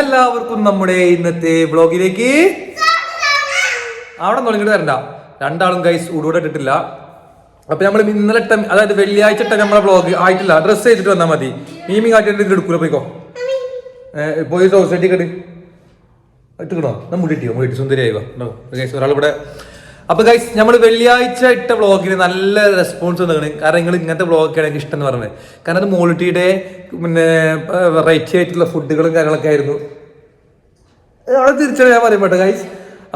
എല്ലാവർക്കും നമ്മുടെ ഇന്നത്തെ വ്ളോഗിലേക്ക് അവിടെ തുടങ്ങിട്ട് തരണ്ട രണ്ടാളും ഗൈസ് ഉടൂടെ ഇട്ടിട്ടില്ല. അപ്പൊ നമ്മൾ ഇന്നലെ അതായത് വെള്ളിയാഴ്ച ഇട്ട നമ്മളെ വ്ളോഗ് ആയിട്ടില്ല. ഡ്രസ്സ് ചെയ്തിട്ട് വന്നാൽ മതി. മീമി കാട്ടിട്ട് എടുക്കൂല പോയിക്കോ. പോയി സൊസൈറ്റി കെട്ടി ഇട്ടുക്കണോ? നമ്മൾ മുടിട്ടിയോ മുടിട്ട് സുന്ദരിയായി ഗൈസ് ഒരാൾ ഇവിടെ അപ്പൊ ഗൈസ് നമ്മൾ വെള്ളിയാഴ്ച ഇട്ട വ്ളോഗിന് നല്ല റെസ്പോൺസ് വന്നിട്ടുണ്ട് കാരണം നിങ്ങൾ ഇങ്ങനത്തെ വ്ളോഗൊക്കെയാണ് എനിക്ക് ഇഷ്ടം എന്ന് പറഞ്ഞത്. കാരണം അത് മോളിറ്റിയുടെ പിന്നെ വെറൈറ്റി ആയിട്ടുള്ള ഫുഡുകളും കാര്യങ്ങളൊക്കെ ആയിരുന്നു. അവിടെ തിരിച്ചറിയാൻ പറയുമ്പോട്ടെ ഗൈസ്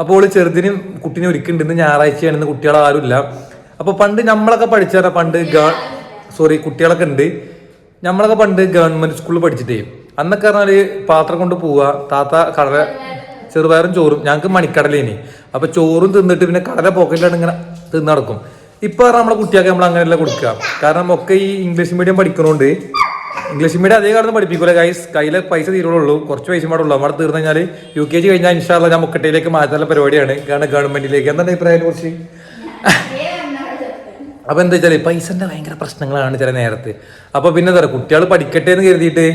അപ്പോൾ ചെറുതിനും കുട്ടീനെ ഒരുക്കുന്നുണ്ട് ഇന്ന് ഞായറാഴ്ചയാണ്. ഇന്ന് കുട്ടികൾ ആരുമില്ല. അപ്പോൾ പണ്ട് നമ്മളൊക്കെ പഠിച്ചാൽ പണ്ട് സോറി കുട്ടികളൊക്കെ ഉണ്ട് നമ്മളൊക്കെ പണ്ട് ഗവൺമെന്റ് സ്കൂളിൽ പഠിച്ചിട്ടേ. അന്നൊക്കെ പറഞ്ഞാൽ പാത്രം കൊണ്ട് പോവുക താത്ത കടല ചെറുപയറും ചോറും. ഞങ്ങൾക്ക് മണിക്കടലേനി. അപ്പൊ ചോറും തിന്നിട്ട് പിന്നെ കടല പോക്കറ്റിലാണ് ഇങ്ങനെ തിന്ന് നടക്കും. ഇപ്പൊ നമ്മളെ കുട്ടിയൊക്കെ നമ്മൾ അങ്ങനെയല്ല കൊടുക്കുക. കാരണം ഒക്കെ ഈ ഇംഗ്ലീഷ് മീഡിയം പഠിക്കണോണ്ട് ഇംഗ്ലീഷ് മീഡിയം അതേ കാലത്ത് പഠിപ്പിക്കൂല. കൈസ് കയ്യിലെ പൈസ തീരുള്ളൂ. കുറച്ച് പൈസ ഉള്ളൂ അവിടെ തീർന്നു കഴിഞ്ഞാൽ യു കെ ജി കഴിഞ്ഞാൽ ഇൻഷാല്ല ഞാൻ മുക്കട്ടയിലേക്ക് മാറ്റാനുള്ള പരിപാടിയാണ്. കാരണം ഗവൺമെന്റിലേക്ക്. എന്താണ് അഭിപ്രായം കുറിച്ച്? അപ്പൊ എന്താ വെച്ചാൽ പൈസന്റെ ഭയങ്കര പ്രശ്നങ്ങളാണ് ചില നേരത്തെ. അപ്പൊ പിന്നെ എന്താ കുട്ടികൾ പഠിക്കട്ടെ എന്ന് കരുതിയിട്ട്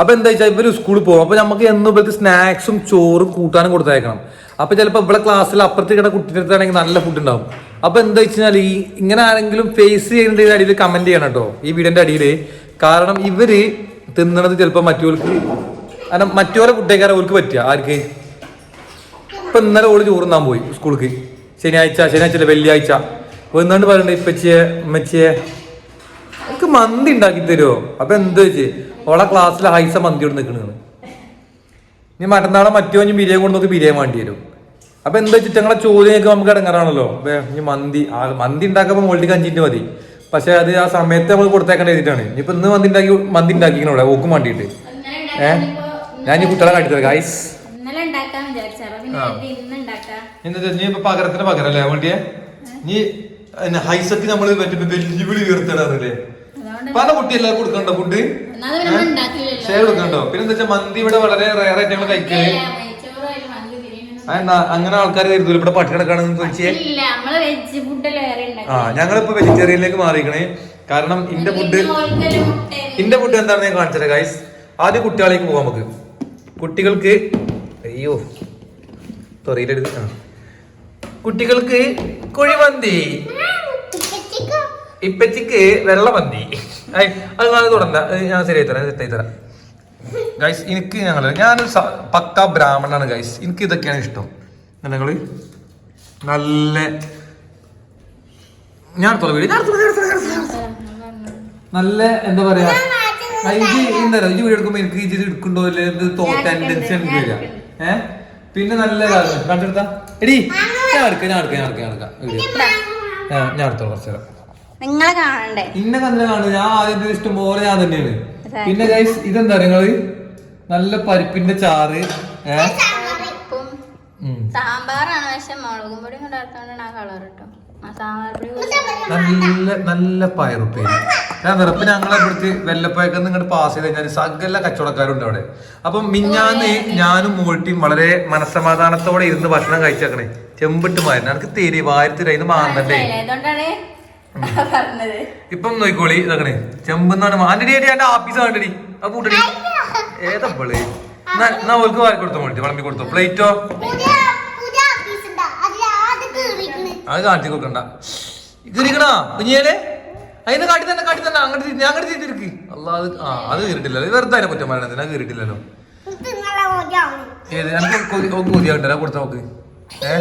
അപ്പൊ എന്താ വെച്ചാൽ ഇവർ സ്കൂളിൽ പോകും. അപ്പൊ നമുക്ക് എന്നും ഇവർക്ക് സ്നാക്സും ചോറും കൂട്ടാനും കൊടുത്തയക്കണം. അപ്പൊ ചിലപ്പോൾ ഇവിടെ ക്ലാസ്സിൽ അപ്പുറത്ത് കിടന്ന കുട്ടിയുടെ നല്ല ഫുഡ് ഉണ്ടാവും. അപ്പൊ എന്താ വെച്ചാൽ ഈ ഇങ്ങനെ ആരെങ്കിലും ഫേസ് ചെയ്യേണ്ട അടിയിൽ കമന്റ് ചെയ്യണം കേട്ടോ ഈ വീടിന്റെ അടിയിൽ കാരണം ഇവർ തിന്നണത് ചിലപ്പോൾ മറ്റവർക്ക് കാരണം മറ്റോരെ കുട്ടിയേക്കാരെ അവർക്ക് പറ്റുക. ആർക്ക്? ഇപ്പൊ ഇന്നലെ ഓൾ ചോറുന്നാൻ പോയി സ്കൂൾക്ക് ശനിയാഴ്ച ശനിയാഴ്ച വെള്ളിയാഴ്ച. വന്നാണ്ട് പറയണ്ടേ ഇപ്പച്ചിയെ ഉമ്മച്ചിയെ എനിക്ക് മന്തി ഉണ്ടാക്കി തരുമോ അപ്പൊ എന്ത് വെച്ച്? ഓളെ ക്ലാസ്സിൽ ഹൈസ മന്തി കൊണ്ട് നിൽക്കണെന്ന് ഇനി മറ്റന്നാളെ മറ്റോ ഇനി ബിരിയാണി കൊണ്ട് നോക്കി ബിരിയാണി വേണ്ടി വരും. അപ്പൊ എന്താ വെച്ചിട്ട് ഞങ്ങളെ ചോദ്യമൊക്കെ നമുക്ക് ഇടങ്ങാറാണല്ലോ? അപ്പൊ ഇനി മന്തി ആ മന്തി ഉണ്ടാക്കുമ്പോൾ മുകളിലേക്ക് അഞ്ചിന്റെ മതി. പക്ഷെ അത് ആ സമയത്ത് നമ്മൾ കൊടുത്തേക്കേണ്ട എഴുതിയിട്ടാണ് ഇനിയിപ്പോ ഇന്ന് മന്തി ഉണ്ടാക്കി മന്തി ഉണ്ടാക്കിക്കണോടെ ഓക്കും വേണ്ടിയിട്ട്. ഏഹ് ഞാൻ ഈ കുട്ടികളെ കാട്ടിത്തരാം ഗൈസ് ഇന്ന് ഉണ്ടാക്കാം? നീ ഇപ്പൊ പകരത്തിന് പകരല്ലേ വേണ്ടിയേ? നീ ഹൈസക്ക് നമ്മൾ മറ്റേ വെല്ലുവിളി ഉയർത്തടാറില്ലേ പല കുട്ടിയെല്ലാം കൊടുക്കണ്ടോ ഫുഡ് ഷെയർ കൊടുക്കണ്ടോ പിന്നെ എന്താ വെച്ചാൽ മന്തി ഇവിടെ വളരെ റയർ ആയിട്ട് ഞങ്ങൾ കഴിക്കൽ. എന്നാ അങ്ങനെ ആൾക്കാർ കരുതൂല ഇവിടെ പട്ടി കിടക്കാണെന്ന് ചോദിച്ചേ ആ ഞങ്ങളിപ്പോ വെജിറ്റേറിയനിലേക്ക് മാറിക്കണേ കാരണം ഇന്റെ ഫുഡ് ഇന്റെ ഫുഡ് എന്താണെന്ന് ഞാൻ കാണിച്ചത് ഗൈസ് ആദ്യം കുട്ടികളിലേക്ക് പോകാം നമുക്ക്. കുട്ടികൾക്ക് അയ്യോ തൊറിയിലെടുത്ത് ആ. കുട്ടികൾക്ക് കുഴിമന്തി. ഇപ്പച്ചിക്ക് വെള്ളമന്തി മന്തി അത് ഞാൻ തുടങ്ങ ഞാൻ ശരിയായി തരാം സെറ്റായി തരാം. ഗൈസ് എനിക്ക് ഞങ്ങൾ ഞാനൊരു പക്ക ബ്രാഹ്മണനാണ് ഗൈസ് എനിക്ക് ഇതൊക്കെയാണ് ഇഷ്ടം. നിങ്ങൾ നല്ല ഞാൻ. ഞാൻ ഞാൻ ഞാൻ. നല്ല എന്താ പറയാ ഇത് എന്താ പറയാ എടുക്കുമ്പോ എനിക്ക് ഇത് എടുക്കണ്ടോ ഇല്ലേ? ഇത് ടെൻഡൻസി എനിക്ക് വരിക ഏഹ് പിന്നെ നല്ല കണ്ടെടുത്താ എടി ഞാൻ എടുക്കാം ഞാൻ എടുക്കാം ഞാൻ എടുക്കാം. ഞാൻ എടുക്കാം ഞാൻ ഞാൻ എടുത്തോളാം കുറച്ചു നിങ്ങളെ കാണണ്ടേ? ഇന്നെ തന്നെ കാണും. ഞാൻ ആദ്യം ഇഷ്ടം പോലെ ഞാൻ തന്നെയാണ്. പിന്നെ ഗൈസ് ഇതെന്താ നിങ്ങൾ? നല്ല പരിപ്പിന്റെ ചാറ്. സാമ്പാറാണ്. പക്ഷെ മുളകും പൊടി കൊണ്ട് ആ കളർ കേട്ടോ നല്ല നല്ല പയറുപ്പേരി. നിറപ്പ് ഞങ്ങളെ ഇവിടുത്തെ വെല്ലപ്പയൊക്കെ ഇങ്ങോട്ട് പാസ് ചെയ്ത് കഴിഞ്ഞാൽ സകല കച്ചവടക്കാരുണ്ട് അവിടെ. അപ്പം മിഞ്ഞാന്ന് ഞാനും മൂട്ടിയും വളരെ മനസമാധാനത്തോടെ ഇരുന്ന് ഭക്ഷണം കഴിച്ചേക്കണേ. ചെമ്പിട്ട് മായിരുന്നു എനിക്ക് തെരി വാരത്തിരി. അതിന് മാന്തണ്ടേ ഇപ്പം നോക്കോളി ഇതാക്കണേ ചെമ്പെന്നാണ് ആന്റണി ആയിട്ട് എന്റെ ആഫീസ് ആണ്ടണി ആ കൂട്ടണി ഏതാ ഏതപ്പൾ എന്നാ ഓൾക്ക് വാരി കൊടുത്തോ മോട്ടി വിളമ്പി കൊടുത്തോ. പ്ലേറ്റോ അത് കാട്ടി കൊടുക്കണ്ട. ഇതിരിക്കണാ കുഞ്ഞിയേലെ അതിനെ കാട്ടി തന്നെ കാട്ടി തന്നെ. അങ്ങോട്ട് തിരിഞ്ഞ് അങ്ങോട്ട് തിരിച്ചിരിക്ക്. അല്ല അത് ആ അത് കീറിട്ടില്ലല്ലോ. ഇത് വെറുതെ അതിനെ കുറ്റം പറയണത് അത് കീറിട്ടില്ലല്ലോ. ഏത്? എനിക്ക് കൊതിയാകണ്ടല്ലോ കൊടുത്ത നോക്ക് ഏ?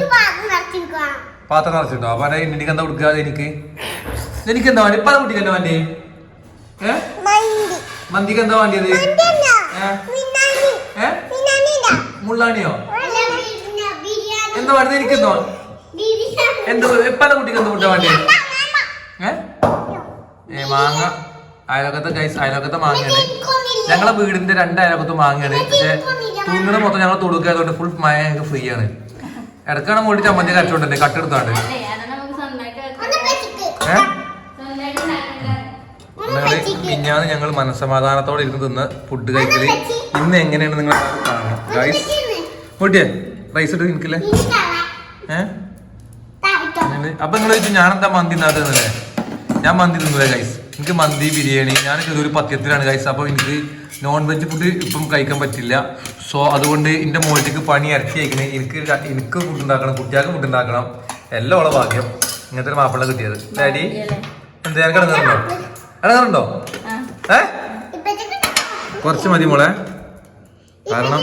പാത്രം നിറച്ചിട്ടോ അപ്പൊ എനിക്ക് എന്താ കൊടുക്കുക എനിക്ക്? എനിക്ക് എന്താ വേണ്ടി? പല കുട്ടിക്ക് എന്താ വേണ്ടി? മന്തിക്ക് എന്താ വേണ്ടിയത്? മുള്ളാണിയോ? എന്താ വേണ്ടത് എനിക്ക് എന്തോ എന്താ പല കുട്ടിക്ക് എന്താ കൂട്ടാ വേണ്ടി? ഏ? ഏ മാങ്ങ. അയലോക്കത്തെ ഗൈസ് അയലോക്കത്തെ മാങ്ങയാണ്. ഞങ്ങളെ വീടിന്റെ രണ്ട് അയലോക്കത്തും മാങ്ങയാണ്. പക്ഷെ തൂങ്ങണ മൊത്തം ഞങ്ങൾ തൊടുക്കായതുകൊണ്ട് ഫുൾ മാങ്ങ ഞങ്ങൾക്ക് ഫ്രീ ആണ്. ഇടക്കാണ് മോടി ചമ്മന്തി കരച്ചോണ്ടല്ലേ കട്ടെടുത്താണ്ട് മിഞ്ഞാന്ന് ഞങ്ങൾ മനസ്സമാധാനത്തോടെ ഇരുന്ന് തിന്ന ഫുഡ് കഴിക്കൽ. ഇന്ന് എങ്ങനെയാണ് നിങ്ങൾ കാണുന്നത്? റൈസ് മോട്ടിയെ റൈസ് ഇട്ട് നിൽക്കില്ലേ ഏഹ് അപ്പൊ നിങ്ങൾ ചോദിച്ചു ഞാനെന്താ മന്തി നാട്ടുന്നല്ലേ ഞാൻ മന്തി തിന്നില്ല ഗൈസ് എനിക്ക് മന്തി ബിരിയാണി ഞാൻ ചെറിയൊരു പത്യത്തിലാണ് ഗൈസ് അപ്പൊ എനിക്ക് നോൺ വെജ് ഫുഡ് ഇപ്പം കഴിക്കാൻ പറ്റില്ല. സോ അതുകൊണ്ട് എന്റെ മോളത്തേക്ക് പണി ഇറച്ചി അയക്കണേ എനിക്ക് എനിക്ക് ഫുഡ് ഉണ്ടാക്കണം കുട്ടികൾക്ക് ഫുഡ് ഉണ്ടാക്കണം. എല്ലാം ഉള്ള ഭാഗ്യം. ഇങ്ങനത്തെ ഒരു മാപ്പിള കിട്ടിയത്. ഡാഡി എന്താ ഞാൻ കിടന്നിട്ടുണ്ടോ? കിടങ്ങാറുണ്ടോ ഏ? കുറച്ച് മതി മോളെ. കാരണം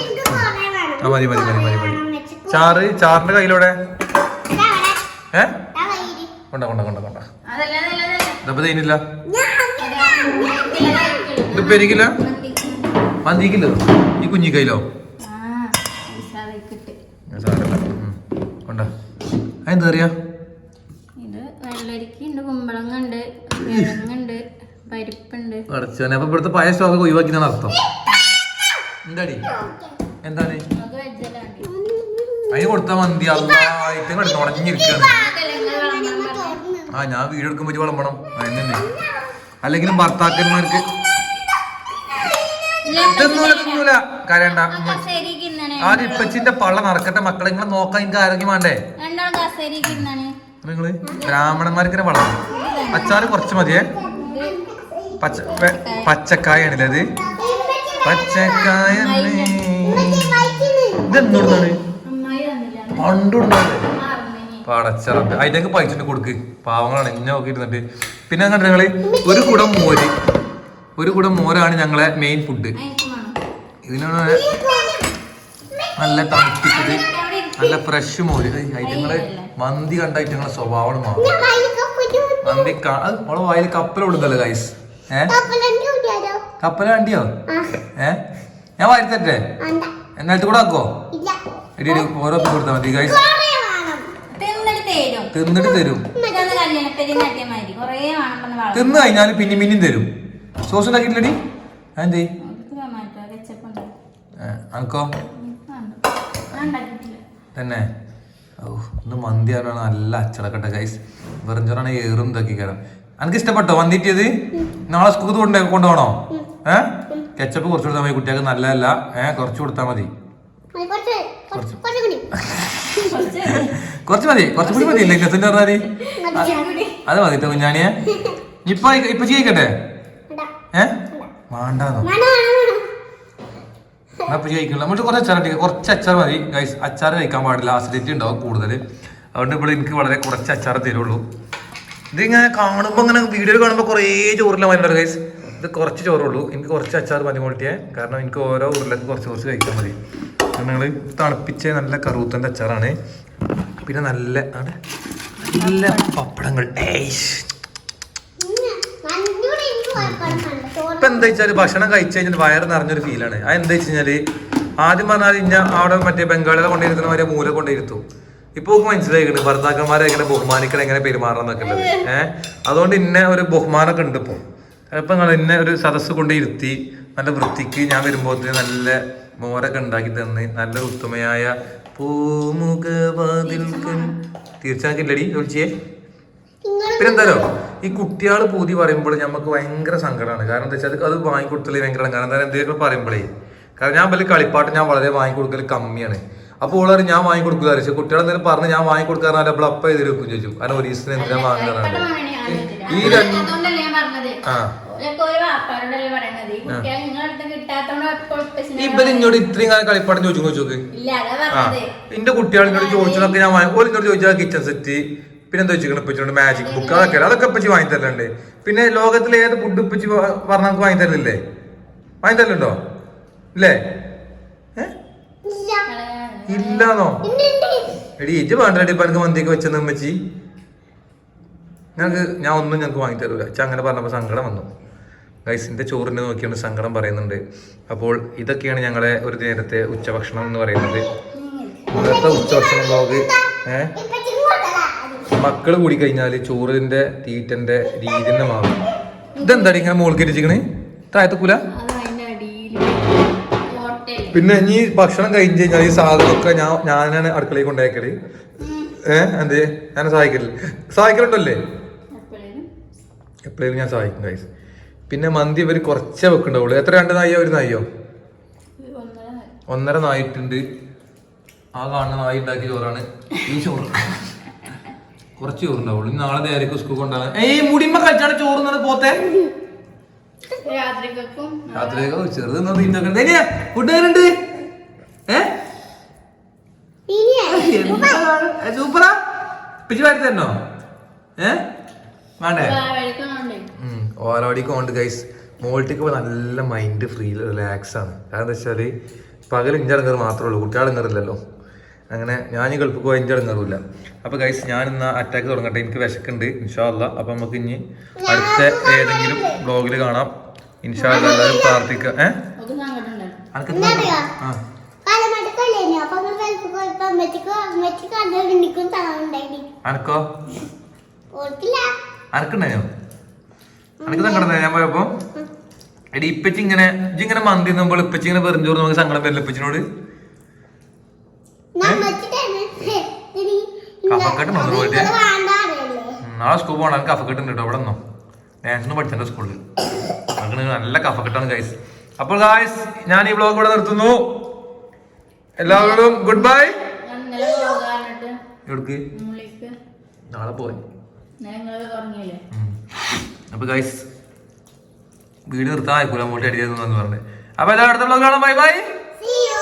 ആ മതി മതി മതി മതി മതി. ചാറ് ചാറിന്റെ കയ്യിലൂടെ ഏ? കൊണ്ട കൊണ്ട കൊണ്ട കൊണ്ട. ഇതപ്പോ തേനില്ല? ഇത് പെരിക്കില്ല മന്തിക്കില്ലോ ഈ കുഞ്ഞി കയ്യിലോ? കൊണ്ട. അതെന്താ അറിയാ അടച്ചാനെ അപ്പൊ ഇവിടുത്തെ പഴയ സ്റ്റോക്ക് ഒഴിവാക്കിയാണ് അർത്ഥം. എന്താടി? എന്താണ്? അതിന് കൊടുത്താ മന്തി അല്ലായിട്ട് ഉണങ്ങിയിരിക്കാണ്. ആ ഞാൻ വീട് എടുക്കുമ്പോൾ വിളമ്പണം. അതിനെ അല്ലെങ്കിലും ഭർത്താക്കന്മാർക്ക് തിന്നൂല തിന്നൂല കരയണ്ട. കസേരിക്കുന്നാണ് ആദ്യം ഇപ്പച്ചിന്റെ പള്ള നടക്കട്ടെ. മക്കളെ നിങ്ങളെ നോക്കാൻ എനിക്ക് ആരോഗ്യം വേണ്ടേ? നിങ്ങൾ ബ്രാഹ്മണന്മാർക്ക് തന്നെ വളം അച്ചാറ് കുറച്ച് മതിയേ. പച്ച പച്ചക്കായാണല്ലേ അത് പച്ചക്കായ തന്നില്ല പണ്ടുണ്ടാവില്ലേ അതിലേക്ക് പൈസ കൊടുക്ക്. പാവങ്ങളാണ്. എന്നെ നോക്കിയിരുന്നിട്ട്. പിന്നെ കണ്ടിട്ട് നിങ്ങൾ? ഒരു കുടം മോര്. ഒരു കൂടെ മോരാണ് ഞങ്ങളെ മെയിൻ ഫുഡ് ഇതിനാണ് നല്ല തണുപ്പിച്ചത്. നല്ല ഫ്രഷ് മോര്. ഐറ്റങ്ങൾ മന്തി കണ്ട ഐറ്റങ്ങളെ സ്വഭാവം മാറും മന്തി അത് ഓളെ വായിൽ കപ്പലോടുന്നല്ലോ ഗൈസ് ഏ? കപ്പല വണ്ടിയോ ഏ? ഞാൻ വായിത്തരട്ടെ തരട്ടെ? എന്നിട്ട് കൂടെ ആക്കോ? എടി ഓരോ കൊടുത്താൽ മതി ഗൈസ് തിന്നിട്ട് തരും. തിന്നു കഴിഞ്ഞാൽ പിന്നെ പിന്നെയും തരും. സോസ് ഉണ്ടാക്കിയിട്ടില്ലടി? അതെന്തേ? ടൊമാറ്റോ കെച്ചപ്പ് ഉണ്ട്? അനക്കോ? തന്നെ? ഓ ഇന്ന് മന്തി ആണ് നല്ല അച്ചടക്കട്ടെ ഗൈസ് വെറും ചോറാണ് ഏറും ഇതാക്കി കാരണം എനിക്ക് ഇഷ്ടപ്പെട്ടോ മന്തിട്ടിയത് നാളെ സ്കൂൾ കൊണ്ട് കൊണ്ടുപോകണോ? ഏ? കെച്ചപ്പ് കുറച്ച് കൊടുത്താൽ മതി കുട്ടികൾക്ക് നല്ലതല്ല. ഏ കുറച്ച് കൊടുത്താൽ മതി. കുറച്ച് മതി. കുറച്ച്. കൂടി. മതി. ഇല്ലേ കെസിന്റെ പറഞ്ഞാൽ അത് മതി കേട്ടോ കുഞ്ഞാണിയെ. ഇപ്പൊ ഇപ്പൊ ചെയ്യിക്കട്ടെ ഏ? നമ്മൾ കുറച്ച് അച്ചാർ ഇട്ടിട്ട് കുറച്ച് അച്ചാർ മതി. ഗൈസ് അച്ചാർ കഴിക്കാൻ പാടില്ല. ആസിഡിറ്റി ഉണ്ടാവും കൂടുതൽ അതുകൊണ്ട് ഇവിടെ എനിക്ക് വളരെ കുറച്ച് അച്ചാർ തരുള്ളൂ. ഇതിങ്ങനെ കാണുമ്പോൾ ഇങ്ങനെ വീഡിയോ കാണുമ്പോൾ കുറേ ചോറില്ല മതി ഗൈസ് ഇത് കുറച്ച് ചോറുള്ളൂ. എനിക്ക് കുറച്ച് അച്ചാർ മതി മോട്ടിയെ കാരണം എനിക്ക് ഓരോ ഉരുളക്ക് കുറച്ച് കുറച്ച് കഴിക്കാൻ മതി. നിങ്ങൾ തണുപ്പിച്ച നല്ല കറുത്തന്റെ അച്ചാറാണ്. പിന്നെ നല്ല നല്ല പപ്പടങ്ങൾ. ഏയ്ഷ് ഇപ്പൊ എന്താ വെച്ചാൽ ഭക്ഷണം കഴിച്ചു കഴിഞ്ഞാൽ വയറ് നിറഞ്ഞൊരു ഫീലാണ് അത് എന്താ വെച്ച് കഴിഞ്ഞാൽ ആദ്യം പറഞ്ഞാൽ കഴിഞ്ഞാൽ അവിടെ മറ്റേ ബംഗാളികളെ കൊണ്ടിരുത്തുന്ന മാതിരി മൂല കൊണ്ടിരുത്തു ഇപ്പൊ നമുക്ക് മനസ്സിലായിക്കണ് ഭർത്താക്കന്മാരെ എങ്ങനെ ബഹുമാനിക്കണം എങ്ങനെ പെരുമാറണം എന്നൊക്കെ ഉള്ളത്. ഏഹ്? അതുകൊണ്ട് ഇന്ന ഒരു ബഹുമാനമൊക്കെ ഉണ്ട് ഇപ്പൊ. ഇപ്പൊ നിങ്ങൾ ഇന്ന ഒരു സദസ്സ് കൊണ്ട് ഇരുത്തി നല്ല വൃത്തിക്ക് ഞാൻ വരുമ്പോഴത്തേന് നല്ല മോരൊക്കെ ഉണ്ടാക്കി തന്ന് നല്ല ഉത്തമയായ പൂമുഖവാതിൽക്കൽ. തീർച്ചയാക്കില്ലടി വിളിച്ചേ. പിന്നെന്താലോ ഈ കുട്ടികൾ പൂതി പറയുമ്പോൾ നമുക്ക് ഭയങ്കര സങ്കടമാണ് കാരണം എന്താ വെച്ചാൽ അത് വാങ്ങിക്കൊടുത്തല്ലേ ഭയങ്കര കാരണം എന്താ എന്തെങ്കിലും പറയുമ്പോഴേ കാരണം ഞാൻ വലിയ കളിപ്പാട്ട് ഞാൻ വളരെ വാങ്ങിക്കൊടുക്കൽ കമ്മിയാണ്. അപ്പോൾ ഓളറി ഞാൻ വാങ്ങിക്കൊടുക്കുക പക്ഷെ കുട്ടികൾ എന്തെങ്കിലും പറഞ്ഞ് ഞാൻ വാങ്ങിക്കൊടുക്കാറുണ്ട് അപ്പോൾ അപ്പം എതിരെ വെക്കും ചോദിച്ചു കാരണം ഒരു ദിവസത്തിന് എന്തിനാ വാങ്ങുന്നതാണ് ഈ രണ്ട് ആ. ഇവർ ഇത്രയും കാലം കളിപ്പാട്ടം ചോദിച്ചു അതാ ആ. എന്റെ കുട്ടികൾ ചോദിച്ചു ചോദിച്ചതൊക്കെ ഞാൻ ഓരോ ഇങ്ങോട്ട് ചോദിച്ചാൽ കിച്ചൺ സെറ്റ് പിന്നെ എന്താ വെച്ചിരിക്കണം ഇപ്പച്ചിനോട് മാജിക് ബുക്ക് അതൊക്കെ അതൊക്കെ ഇപ്പച്ചി വാങ്ങി തരലുണ്ട്. പിന്നെ ലോകത്തിലെ ഏത് ഫുഡ് ഇപ്പച്ചി പറഞ്ഞ നമുക്ക് വാങ്ങി തരുന്നില്ലേ വാങ്ങി തരലുണ്ടോ? ഇല്ലേ? ഇല്ലാന്നോ? എടി ഇജ്ജ് വേണ്ടടി ഇപ്പൊ എനിക്ക് മന്തിയൊക്കെ വെച്ചെന്ന് അമ്മച്ചി ഞങ്ങൾക്ക് ഞാൻ ഒന്നും ഞങ്ങൾക്ക് വാങ്ങി തരൂല. അച്ഛ അങ്ങനെ പറഞ്ഞപ്പോൾ സങ്കടം വന്നു. ഗൈസിന്റെ ചോറിനെ നോക്കിയാണ് സങ്കടം പറയുന്നുണ്ട്. അപ്പോൾ ഇതൊക്കെയാണ് ഞങ്ങളെ ഒരു നേരത്തെ ഉച്ചഭക്ഷണം എന്ന് പറയുന്നത്. ഇന്നത്തെ ഉച്ചഭക്ഷണം വ്ലോഗ് ഏഹ് മക്കൾ കൂടി കഴിഞ്ഞാൽ ചോറിന്റെ തീറ്റന്റെ രീതി തന്നെ മാറും. ഇതെന്താടി ഇങ്ങനെ മോൾക്ക് ഇരിച്ചിക്കണേ താഴത്തക്കൂല? പിന്നെ ഇനി ഭക്ഷണം കഴിഞ്ഞ് കഴിഞ്ഞാൽ ഈ സാധനമൊക്കെ ഞാൻ ഞാനാണ് അടുക്കളയിൽ കൊണ്ടാക്കൽ ഏഹ് എന്തേ? ഞാൻ സഹായിക്കൽ. സഹായിക്കലുണ്ടല്ലേ? എപ്പോഴും ഞാൻ സഹായിക്കും ഗൈസ് പിന്നെ മന്തി ഇവർ കുറച്ചേ വെക്കണ്ടാവുള്ളൂ. എത്ര രണ്ട് നായോ ഒരു നായോ? ഒന്നര നായിട്ടുണ്ട്. ആ കാണുന്ന നായി ഉണ്ടാക്കിയ ചോറാണ് ഈ ചോറ്. കുറച്ച് ചോറുണ്ടാവുള്ളൂ. നാളെ നേരേക്ക് സ്കൂൾ കൊണ്ടാകാൻ ഏയ് മുടിമ കഴിച്ചാണ് ചോറ് പോത്തെ? രാത്രിയൊക്കെ ചെറുത് തിന്നൊക്കെ ഫുഡ് ഏ? സൂപ്പറാ. പിച്ച് വാരി തരണോ? ഏ? വേണ്ടേ? ഓലോടിക്കോണ്ട് ഗൈസ് മോൾട്ടിക്ക് ഇപ്പോൾ നല്ല മൈൻഡ് ഫ്രീ റിലാക്സ് ആണ്. കാരണം എന്താ വെച്ചാൽ പകൽ ഇഞ്ചടങ്ങർ മാത്രമേ ഉള്ളൂ. കുട്ടികളെങ്ങറില്ലല്ലോ അങ്ങനെ ഞാൻ ഈ ഗൾഫ് പോയി ഇഞ്ചടങ്ങറില്ല അപ്പൊ ഗൈസ് ഞാൻ ഇന്ന് അറ്റാക്ക് തുടങ്ങട്ടെ. എനിക്ക് വിശക്കുണ്ട് ഇൻഷാല്ല അപ്പൊ നമുക്ക് ഇനി അടുത്ത ഏതെങ്കിലും ബ്ലോഗിൽ കാണാം. ഇൻഷാല്ല എല്ലാവരും പ്രാർത്ഥിക്കുക ഏഹ്? ആ. അനക്കോ? അനക്കുണ്ടായോ? അനക്ക് സങ്കടം ഞാൻ പോയപ്പോ? എടി ഇപ്പച്ചി ഇങ്ങനെ ഇങ്ങനെ മന്തി നമ്മൾ ഇപ്പച്ചി ഇങ്ങനെ വെറും ചോറ് നമുക്ക് സങ്കടം വരില്ല ഇപ്പച്ചിനോട്? കഫക്കെട്ട് പോയിട്ട്. നാളെ സ്കൂൾ പോകണം. എനിക്ക് കഫക്കെട്ട് ഉണ്ട് കേട്ടോ അവിടെ നിന്നോ ഡാൻസിന് പഠിച്ചിട്ടുണ്ട് സ്കൂളിൽ അങ്ങനെ നല്ല കഫക്കെട്ടാണ് ഗൈസ് അപ്പോൾ ഗായ്സ് ഞാൻ ഈ ബ്ലോഗ് ഇവിടെ നിർത്തുന്നു. എല്ലാവരോടും ഗുഡ് ബൈ എവിടേക്ക്? നാളെ പോയി. അപ്പൊ ഗൈസ് വീട് നിർത്താൻ ആയിക്കൂല അങ്ങോട്ട് അടിച്ചതെന്ന് പറഞ്ഞു. അപ്പൊ എല്ലാവരും അടുത്ത ബ്ലോഗ് കാണാം. Bye bye See you.